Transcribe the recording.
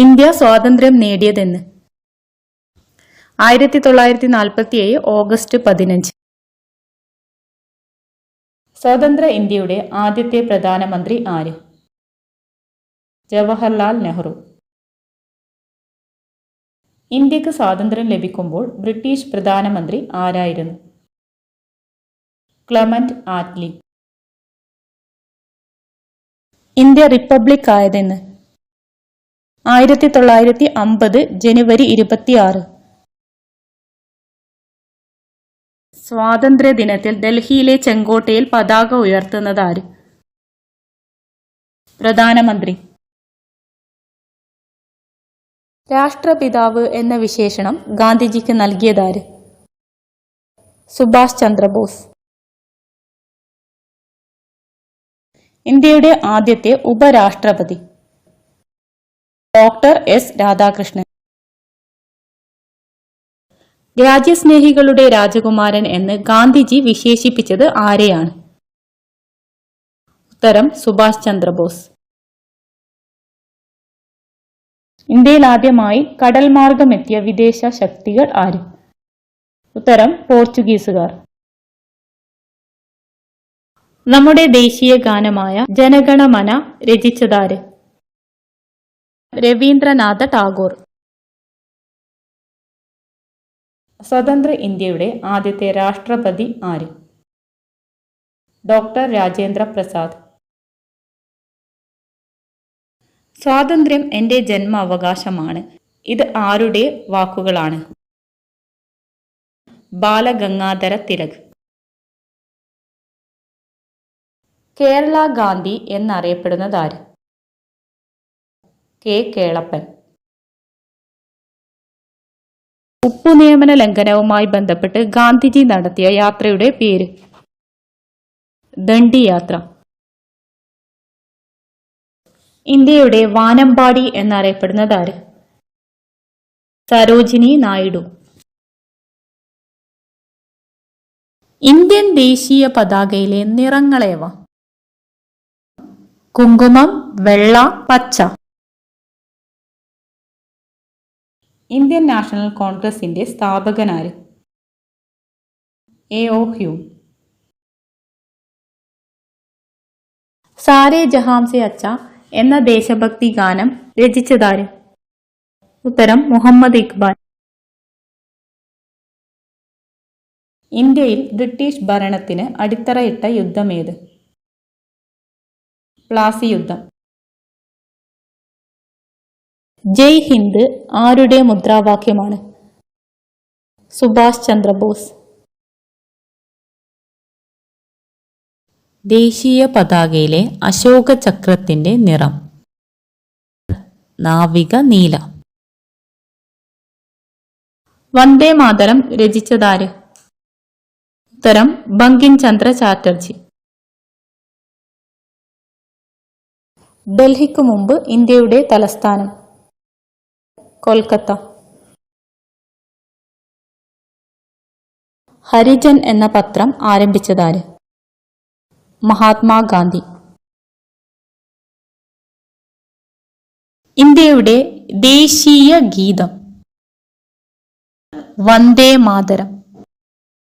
India സ്വാതന്ത്ര്യം നേടിയതെന്ന്. ആയിരത്തി തൊള്ളായിരത്തി നാൽപ്പത്തി ഏഴ് ഓഗസ്റ്റ് പതിനഞ്ച്. സ്വതന്ത്ര ഇന്ത്യയുടെ ആദ്യത്തെ പ്രധാനമന്ത്രി ആര്? ജവഹർലാൽ നെഹ്റു. ഇന്ത്യയ്ക്ക് സ്വാതന്ത്ര്യം ലഭിക്കുമ്പോൾ ബ്രിട്ടീഷ് പ്രധാനമന്ത്രി ആരായിരുന്നു? Clement Attlee. ഇന്ത്യ റിപ്പബ്ലിക് ആയതെന്ന്. ആയിരത്തി തൊള്ളായിരത്തി അമ്പത് ജനുവരി ഇരുപത്തിയാറ്. സ്വാതന്ത്ര്യ ദിനത്തിൽ ഡൽഹിയിലെ ചെങ്കോട്ടയിൽ പതാക ഉയർത്തുന്നത് ആര് പ്രധാനമന്ത്രി. രാഷ്ട്രപിതാവ് എന്ന വിശേഷണം ഗാന്ധിജിക്ക് നൽകിയതാര്? സുഭാഷ് ചന്ദ്രബോസ്. ഇന്ത്യയുടെ ആദ്യത്തെ ഉപരാഷ്ട്രപതി. Doctor S Radhakrishnan. രാജ്യസ്നേഹികളുടെ രാജകുമാരൻ എന്ന് ഗാന്ധിജി വിശേഷിപ്പിച്ചത് ആരെയാണ്? ഉത്തരം സുഭാഷ് ചന്ദ്രബോസ്. ഇന്ത്യയിൽ ആദ്യമായി കടൽ മാർഗമെത്തിയ വിദേശ ശക്തികൾ ആര്? ഉത്തരം പോർച്ചുഗീസുകാർ. നമ്മുടെ ദേശീയ ഗാനമായ ജനഗണമന രചിച്ചതാര്? രവീന്ദ്രനാഥ ടാഗോർ. സ്വതന്ത്ര ഇന്ത്യയുടെ ആദ്യത്തെ രാഷ്ട്രപതി ആര്? ഡോക്ടർ രാജേന്ദ്ര പ്രസാദ്. സ്വാതന്ത്ര്യം എന്റെ ജന്മ അവകാശമാണ് ഇത് ആരുടെ വാക്കുകളാണ്? ബാലഗംഗാധര തിലക്. കേരള ഗാന്ധി എന്നറിയപ്പെടുന്നത് ആര് കെ കേളപ്പൻ. ഉപ്പു നിയമന ലംഘനവുമായി ബന്ധപ്പെട്ട് ഗാന്ധിജി നടത്തിയ യാത്രയുടെ പേര്. ദണ്ഡി യാത്ര ഇന്ത്യയുടെ വാനമ്പാടി എന്നറിയപ്പെടുന്നത് ആര്? സരോജിനി നായിഡു. ഇന്ത്യൻ ദേശീയ പതാകയിലെ നിറങ്ങളേവ? കുങ്കുമം വെള്ള പച്ച. ഇന്ത്യൻ നാഷണൽ കോൺഗ്രസിന്റെ സ്ഥാപകനാര്? എ. ഒ. ഹ്യൂം. സാരേ ജഹാംസെ അച്ച എന്ന ദേശഭക്തി ഗാനം രചിച്ചതാര്? ഉത്തരം മുഹമ്മദ് ഇക്ബാൽ. ഇന്ത്യയിൽ ബ്രിട്ടീഷ് ഭരണത്തിന് അടിത്തറയിട്ട യുദ്ധമേത് പ്ലാസി യുദ്ധം. ജയ് ഹിന്ദ് ആരുടെ മുദ്രാവാക്യമാണ്? സുഭാഷ് ചന്ദ്രബോസ്. ദേശീയ പതാകയിലെ അശോക ചക്രത്തിന്റെ നിറം. നാവിക നീല. വന്ദേ മാതരം രചിച്ചതാര്? ഉത്തരം ബങ്കിം ചന്ദ്ര ചാറ്റർജി. ഡൽഹിക്ക് മുമ്പ് ഇന്ത്യയുടെ തലസ്ഥാനം. കൊൽക്കത്ത. ഹരിജൻ എന്ന പത്രം ആരംഭിച്ചതാര്? മഹാത്മാഗാന്ധി. ഇന്ത്യയുടെ ദേശീയ ഗീതം വന്ദേ മാതരം.